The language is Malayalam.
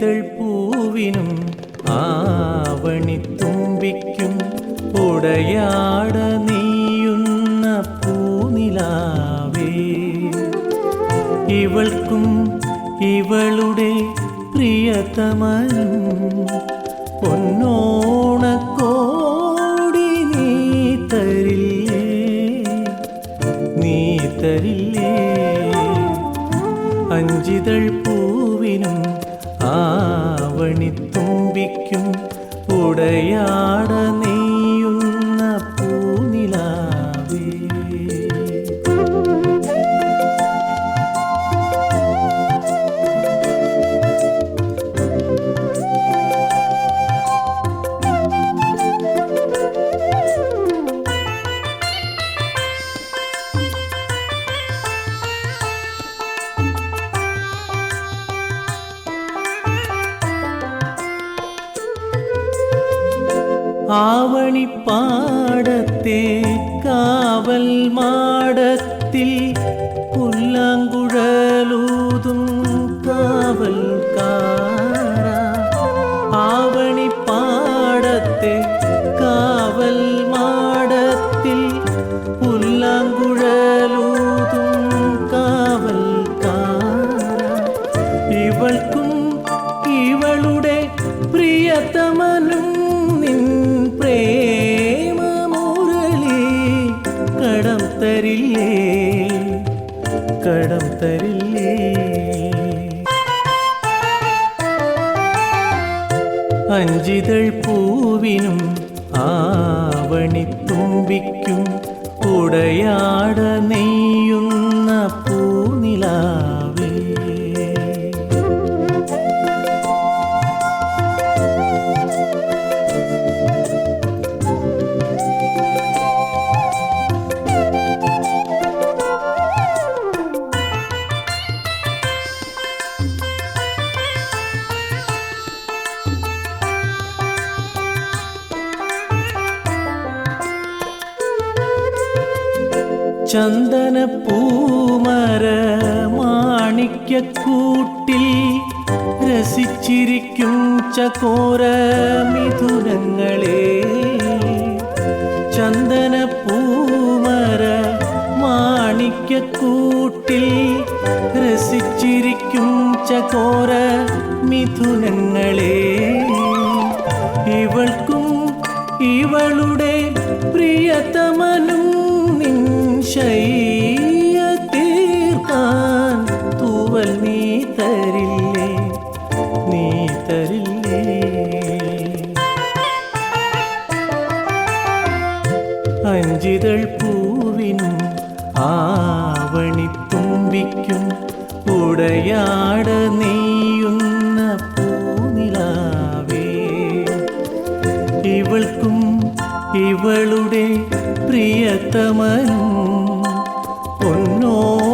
അഞ്ചിതൾ പൂവിനും ആവണിത്തുമ്പിക്കും ഉടയാട നീയുന്ന പൂനിലാവേ. ഇവൾക്കും ഇവളുടെ പ്രിയതമൻ പൊന്നോണക്കോടി നീ തരില്ലേ? നീ തരില്ലേ? അഞ്ചിതൾ പൂവിനും ആവണിത്തുമ്പിക്കും ഉടയാട നെയ്യുന്ന ஆவணி பாடத்தே காவல் மாடத்தில் புல்லாங்குழலூதும் காவல் காரா ஆவணி பாடத்தே തരില്ലേ? കടം തരില്ലേ? അഞ്ചിതൾ പൂവിനും ആവണിത്തുമ്പിക്കും ഉടയാട നെയ്യുന്ന പൂനിലാവേ ചന്ദന പൂമര മാണിക്യക്കൂട്ടിൽ രസിച്ചിരിക്കും ചകോര മിഥുനങ്ങളെ ചന്ദന പൂമര മാണിക്യക്കൂട്ടിൽ രസിച്ചിരിക്കും ചകോര മിഥുനങ്ങളെ ഇവൾക്കും ഇവളുടെ പ്രിയതമനും ശയ്യ തീർക്കാൻ തൂവൽ നീ ഉടയാട നെയ്യുന്ന പൂനിലാവേ. ഇവൾക്കും ഇവളുടെ പ്രിയതമനും പൊന്നോണക്കോടി